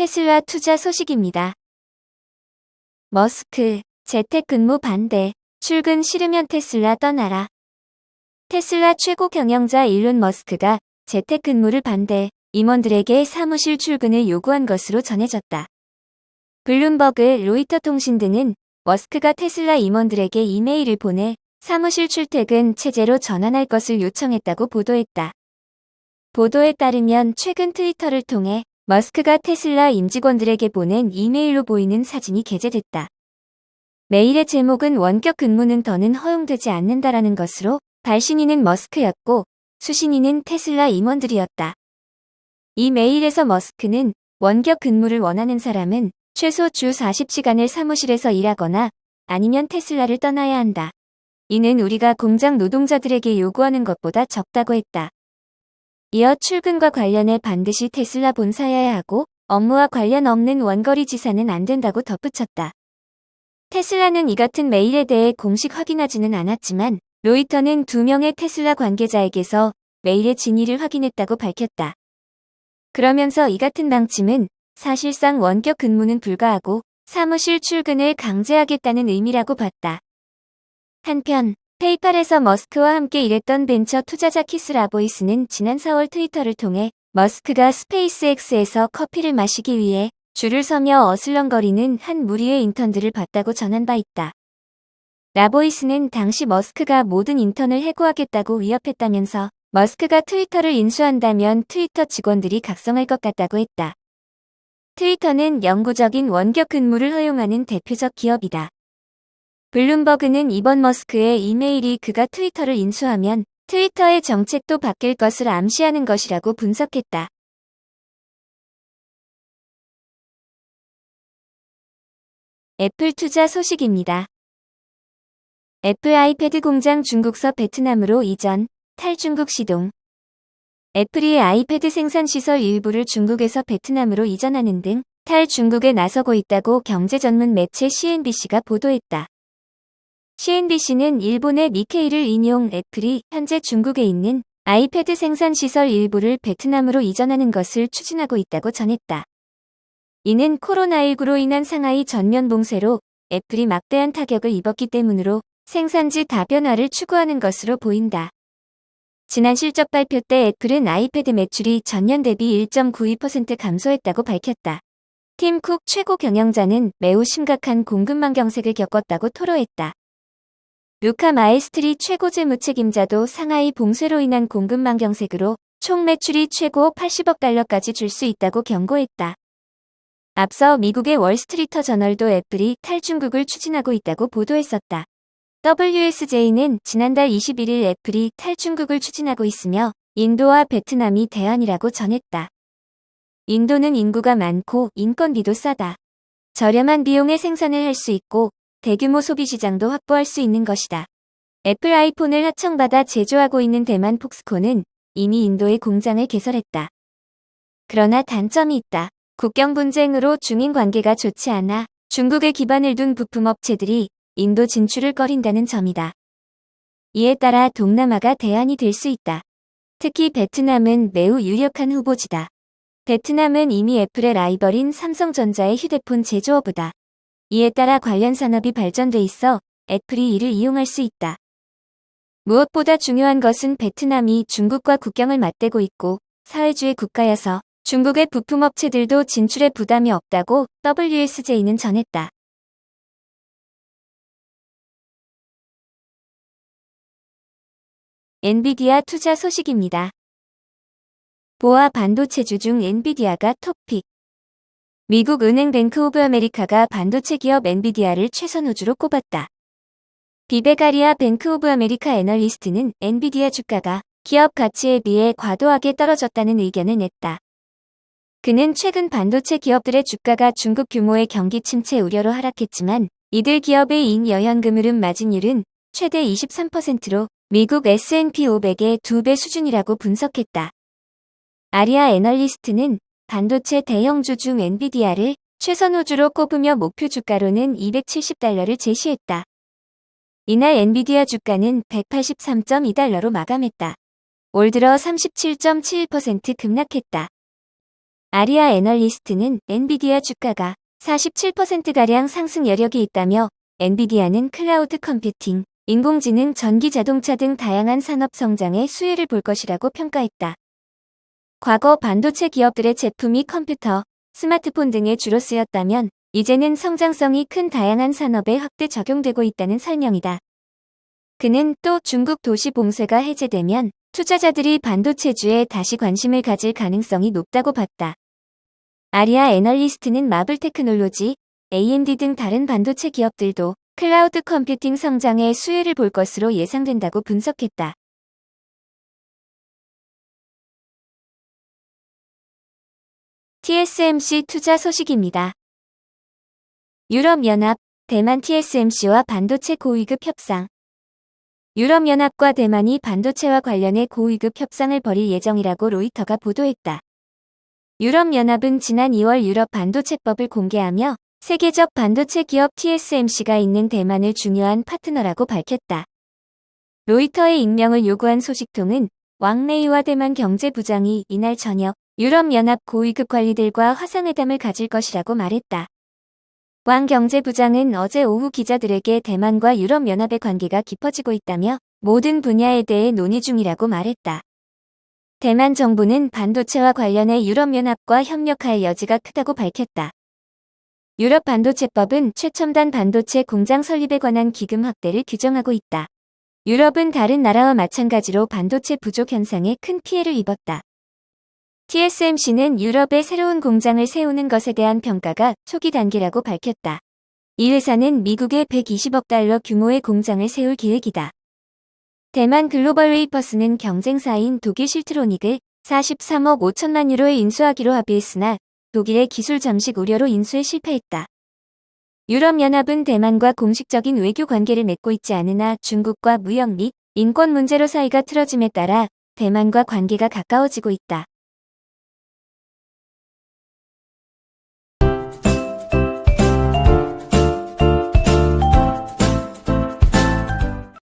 테슬라 투자 소식입니다. 머스크, 재택근무 반대, 출근 싫으면 테슬라 떠나라. 테슬라 최고 경영자 일론 머스크가 재택근무를 반대, 임원들에게 사무실 출근을 요구한 것으로 전해졌다. 블룸버그, 로이터 통신 등은 머스크가 테슬라 임원들에게 이메일을 보내 사무실 출퇴근 체제로 전환할 것을 요청했다고 보도했다. 보도에 따르면 최근 트위터를 통해 머스크가 테슬라 임직원들에게 보낸 이메일로 보이는 사진이 게재됐다. 메일의 제목은 원격 근무는 더는 허용되지 않는다라는 것으로 발신인은 머스크였고 수신인은 테슬라 임원들이었다. 이 메일에서 머스크는 원격 근무를 원하는 사람은 최소 주 40시간을 사무실에서 일하거나 아니면 테슬라를 떠나야 한다. 이는 우리가 공장 노동자들에게 요구하는 것보다 적다고 했다. 이어 출근과 관련해 반드시 테슬라 본사여야 하고 업무와 관련 없는 원거리 지사는 안 된다고 덧붙였다. 테슬라는 이 같은 메일에 대해 공식 확인하지는 않았지만 로이터는 두 명의 테슬라 관계자에게서 메일의 진위를 확인했다고 밝혔다. 그러면서 이 같은 방침은 사실상 원격 근무는 불가하고 사무실 출근을 강제하겠다는 의미라고 봤다. 한편 페이팔에서 머스크와 함께 일했던 벤처 투자자 키스 라보이스는 지난 4월 트위터를 통해 머스크가 스페이스X에서 커피를 마시기 위해 줄을 서며 어슬렁거리는 한 무리의 인턴들을 봤다고 전한 바 있다. 라보이스는 당시 머스크가 모든 인턴을 해고하겠다고 위협했다면서 머스크가 트위터를 인수한다면 트위터 직원들이 각성할 것 같다고 했다. 트위터는 영구적인 원격 근무를 허용하는 대표적 기업이다. 블룸버그는 이번 머스크의 이메일이 그가 트위터를 인수하면 트위터의 정책도 바뀔 것을 암시하는 것이라고 분석했다. 애플 투자 소식입니다. 애플 아이패드 공장 중국서 베트남으로 이전, 탈중국 시동. 애플이 아이패드 생산 시설 일부를 중국에서 베트남으로 이전하는 등 탈중국에 나서고 있다고 경제 전문 매체 CNBC가 보도했다. CNBC는 일본의 니케이를 인용 애플이 현재 중국에 있는 아이패드 생산 시설 일부를 베트남으로 이전하는 것을 추진하고 있다고 전했다. 이는 코로나19로 인한 상하이 전면 봉쇄로 애플이 막대한 타격을 입었기 때문으로 생산지 다변화를 추구하는 것으로 보인다. 지난 실적 발표 때 애플은 아이패드 매출이 전년 대비 1.92% 감소했다고 밝혔다. 팀 쿡 최고 경영자는 매우 심각한 공급망 경색을 겪었다고 토로했다. 루카 마에스트리 최고 재 무책임자도 상하이 봉쇄로 인한 공급 망 경색으로 총 매출이 최고 80억 달러까지 줄 수 있다고 경고했다. 앞서 미국의 월스트리터 저널도 애플이 탈중국을 추진하고 있다고 보도했었다. WSJ는 지난달 21일 애플이 탈중국을 추진하고 있으며 인도와 베트남이 대안이라고 전했다. 인도는 인구가 많고 인건비도 싸다. 저렴한 비용에 생산을 할 수 있고 대규모 소비 시장도 확보할 수 있는 것이다. 애플 아이폰을 하청받아 제조하고 있는 대만 폭스콘은 이미 인도에 공장을 개설했다. 그러나 단점이 있다. 국경 분쟁으로 중인 관계가 좋지 않아 중국에 기반을 둔 부품 업체들이 인도 진출을 꺼린다는 점이다. 이에 따라 동남아가 대안이 될 수 있다. 특히 베트남은 매우 유력한 후보지다. 베트남은 이미 애플의 라이벌인 삼성전자의 휴대폰 제조업이다. 이에 따라 관련 산업이 발전돼 있어 애플이 이를 이용할 수 있다. 무엇보다 중요한 것은 베트남이 중국과 국경을 맞대고 있고 사회주의 국가여서 중국의 부품업체들도 진출에 부담이 없다고 WSJ는 전했다. 엔비디아 투자 소식입니다. 보아 반도체주 중 엔비디아가 톱픽. 미국 은행 뱅크 오브 아메리카가 반도체 기업 엔비디아를 최선 우주로 꼽았다. 비베가리아 뱅크 오브 아메리카 애널리스트는 엔비디아 주가가 기업 가치에 비해 과도하게 떨어졌다는 의견을 냈다. 그는 최근 반도체 기업들의 주가가 중국 규모의 경기 침체 우려로 하락했지만 이들 기업의 잉여현금 흐름 마진율은 최대 23%로 미국 S&P 500의 2배 수준이라고 분석했다. 아리아 애널리스트는 반도체 대형주 중 엔비디아를 최선 우주로 꼽으며 목표 주가로는 270달러를 제시했다. 이날 엔비디아 주가는 183.2달러로 마감했다. 올 들어 37.71% 급락했다. 아리아 애널리스트는 엔비디아 주가가 47%가량 상승 여력이 있다며 엔비디아는 클라우드 컴퓨팅, 인공지능, 전기 자동차 등 다양한 산업 성장의 수혜를 볼 것이라고 평가했다. 과거 반도체 기업들의 제품이 컴퓨터, 스마트폰 등에 주로 쓰였다면 이제는 성장성이 큰 다양한 산업에 확대 적용되고 있다는 설명이다. 그는 또 중국 도시 봉쇄가 해제되면 투자자들이 반도체주에 다시 관심을 가질 가능성이 높다고 봤다. 아리아 애널리스트는 마블 테크놀로지, AMD 등 다른 반도체 기업들도 클라우드 컴퓨팅 성장의 수혜를 볼 것으로 예상된다고 분석했다. TSMC 투자 소식입니다. 유럽연합, 대만 TSMC와 반도체 고위급 협상 유럽연합과 대만이 반도체와 관련해 고위급 협상을 벌일 예정이라고 로이터가 보도했다. 유럽연합은 지난 2월 유럽 반도체법을 공개하며 세계적 반도체 기업 TSMC가 있는 대만을 중요한 파트너라고 밝혔다. 로이터의 익명을 요구한 소식통은 왕레이와 대만 경제부장이 이날 저녁 유럽연합 고위급 관리들과 화상회담을 가질 것이라고 말했다. 왕 경제부장은 어제 오후 기자들에게 대만과 유럽연합의 관계가 깊어지고 있다며 모든 분야에 대해 논의 중이라고 말했다. 대만 정부는 반도체와 관련해 유럽연합과 협력할 여지가 크다고 밝혔다. 유럽 반도체법은 최첨단 반도체 공장 설립에 관한 기금 확대를 규정하고 있다. 유럽은 다른 나라와 마찬가지로 반도체 부족 현상에 큰 피해를 입었다. TSMC는 유럽에 새로운 공장을 세우는 것에 대한 평가가 초기 단계라고 밝혔다. 이 회사는 미국에 120억 달러 규모의 공장을 세울 계획이다. 대만 글로벌 웨이퍼스는 경쟁사인 독일 실트로닉을 43억 5천만 유로에 인수하기로 합의했으나 독일의 기술 잠식 우려로 인수에 실패했다. 유럽연합은 대만과 공식적인 외교 관계를 맺고 있지 않으나 중국과 무역 및 인권 문제로 사이가 틀어짐에 따라 대만과 관계가 가까워지고 있다.